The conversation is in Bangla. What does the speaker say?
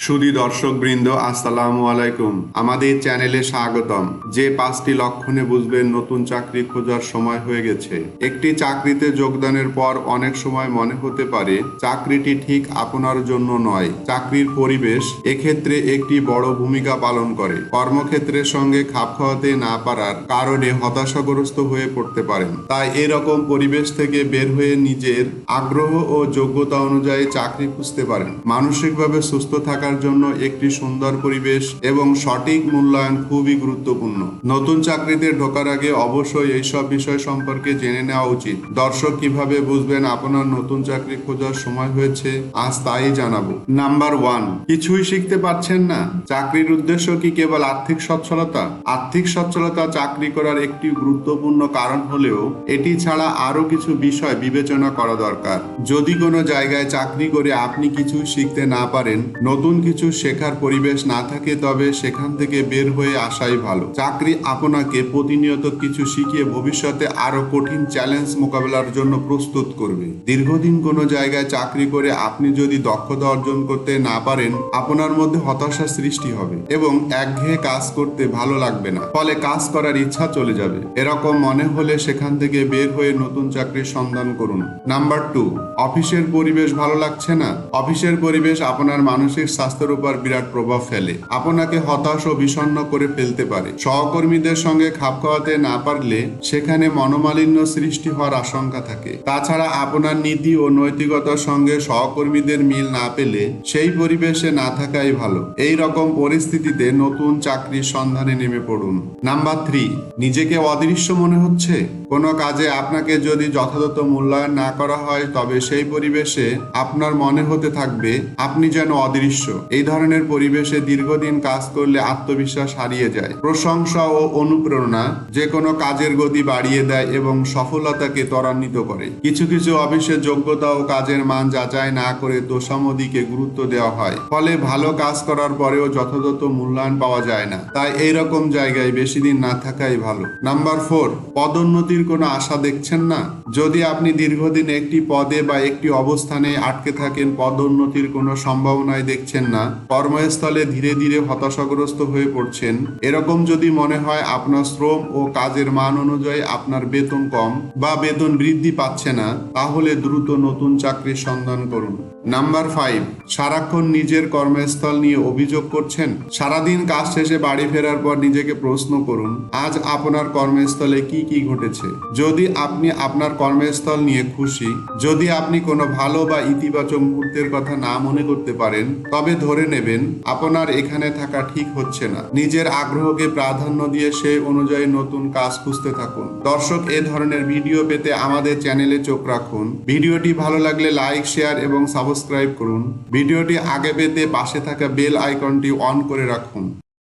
সুদী দর্শক বৃন্দ আসসালামু আলাইকুম। আমাদের চ্যানেলে স্বাগতম। যে পাঁচটি লক্ষণে বুঝবেন নতুন চাকরি খোঁজার সময় হয়ে গেছে। একটি চাকরিতে যোগদানের পর অনেক সময় মনে হতে পারে, চাকরিটি ঠিক আপনার জন্য নয়, চাকরির পরিবেশ এক্ষেত্রে একটি বড় ভূমিকা পালন করে। কর্মক্ষেত্রের সঙ্গে খাপ খাওয়াতে না পারার কারণে হতাশাগ্রস্ত হয়ে পড়তে পারেন। তাই এরকম পরিবেশ থেকে বের হয়ে নিজের আগ্রহ ও যোগ্যতা অনুযায়ী চাকরি খুঁজতে পারেন। মানসিকভাবে সুস্থ থাকার জন্য একটি সুন্দর পরিবেশ এবং সঠিক মূল্যায়ন খুবই গুরুত্বপূর্ণ। নতুন চাকরিতে ঢোকার আগে অবশ্যই এইসব বিষয় সম্পর্কে জেনে নেওয়া উচিত। দর্শক কীভাবে বুঝবেন আপনার নতুন চাকরি খোঁজার সময় হয়েছে, আজ তাই জানাব। নাম্বার ওয়ান, কিছুই শিখতে পারছেন না। চাকরির উদ্দেশ্য কি কেবল আর্থিক সচ্ছলতা? আর্থিক সচ্ছলতা চাকরি করার একটি গুরুত্বপূর্ণ কারণ হলেও এটি ছাড়া আরও কিছু বিষয় বিবেচনা করা দরকার। যদি কোনো জায়গায় চাকরি করে আপনি কিছুই শিখতে না পারেন, নতুন কিছু শেখার পরিবেশ না থাকে, তবে সেখান থেকে বের হয়ে আসাই ভালো। চাকরি আপনাকে প্রতিনিয়ত কিছু শিখিয়ে ভবিষ্যতে আরও কঠিন চ্যালেঞ্জ মোকাবেলার জন্য প্রস্তুত করবে। দীর্ঘদিন কোনো জায়গায় চাকরি করে আপনি যদি দক্ষতা অর্জন করতে না পারেন, আপনার মধ্যে হতাশা সৃষ্টি হবে এবং একঘেয়ে কাজ করতে ভালো লাগবে না। ফলে কাজ করার ইচ্ছা চলে যাবে। এরকম মনে হলে সেখান থেকে বের হয়ে নতুন চাকরির সন্ধান করুন। নাম্বার টু, অফিসের পরিবেশ ভালো লাগছে না? অফিসের পরিবেশ আপনার মানসিক স্বাস্থ্যের উপর বিরাট প্রভাব ফেলে। আপনাকে হতাশ ও বিষণ্ণ করে ফেলতে পারে। সহকর্মীদের সঙ্গে খাপ খাওয়াতে না পারলে সেখানে মনোমালিন্য সৃষ্টি হওয়ার আশঙ্কা থাকে। তাছাড়া আপনার নীতি ও নৈতিকতার সঙ্গে সহকর্মীদের মিল না পেলে সেই পরিবেশে না থাকাই ভালো। এই রকম পরিস্থিতিতে নতুন চাকরির সন্ধানে নেমে পড়ুন। নাম্বার থ্রি, নিজেকে অদৃশ্য মনে হচ্ছে? কোনো কাজে আপনাকে যদি যথাযথ মূল্যায়ন না করা হয়, তবে সেই পরিবেশে আপনার মনে হতে থাকবে, আপনি যেন অদৃশ্য। এই ধরনের পরিবেশে দীর্ঘদিন কাজ করলে আত্মবিশ্বাস হারিয়ে যায়। প্রশংসা ও অনুপ্রেরণা যে কোনো কাজের গতি বাড়িয়ে দেয় এবং সফলতাকে ত্বরান্বিত করে। কিছু কিছু অফিসে যোগ্যতা ও কাজের মান যাচাই না করে তোষামদিকে গুরুত্ব দেওয়া হয়। ফলে ভালো কাজ করার পরেও যথাযথ মূল্যায়ন পাওয়া যায় না। তাই এই রকম জায়গায় বেশি দিন না থাকাই ভালো। নাম্বার ফোর, পদোন্নতির কোনো আশা দেখছেন না? যদি আপনি দীর্ঘদিন একটি পদে বা একটি অবস্থানে আটকে থাকেন, পদোন্নতির কোনো সম্ভাবনায় দেখছেন না, কর্মস্থলে ধীরে ধীরে হতাশাগ্রস্ত হয়ে পড়ছেন। এরকম যদি মনে হয় আপনার শ্রম ও কাজের মান অনুযায়ী আপনার বেতন কম বা বেতন বৃদ্ধি পাচ্ছে না, তাহলে দ্রুত নতুন চাকরির সন্ধান করুন। নাম্বার ফাইভ, সারাক্ষণ নিজের কর্মস্থল নিয়ে অভিযোগ করছেন? সারাদিন কাজ শেষে বাড়ি ফেরার পর নিজেকে প্রশ্ন করুন, আজ আপনার কর্মস্থলে কি কি ঘটেছে? যদি আপনি আপনার কর্মস্থল নিয়ে খুশি, যদি আপনি কোনো ভালো বা ইতিবাচক মুহূর্তের কথা না মনে করতে পারেন, তবে ধরে নেবেন? আপনার এখানে থাকা ঠিক হচ্ছে না। নিজের আগ্রহকে প্রাধান্য দিয়ে সে অনুযায়ী নতুন কাজ খুঁজতে থাকুন। দর্শক, এ ধরনের ভিডিও পেতে আমাদের চ্যানেলে চোখ রাখুন। ভিডিওটি ভালো লাগলে লাইক, শেয়ার এবং সাবস্ক্রাইব করুন। ভিডিওটি আগে পেতে পাশে থাকা বেল আইকনটি অন করে রাখুন।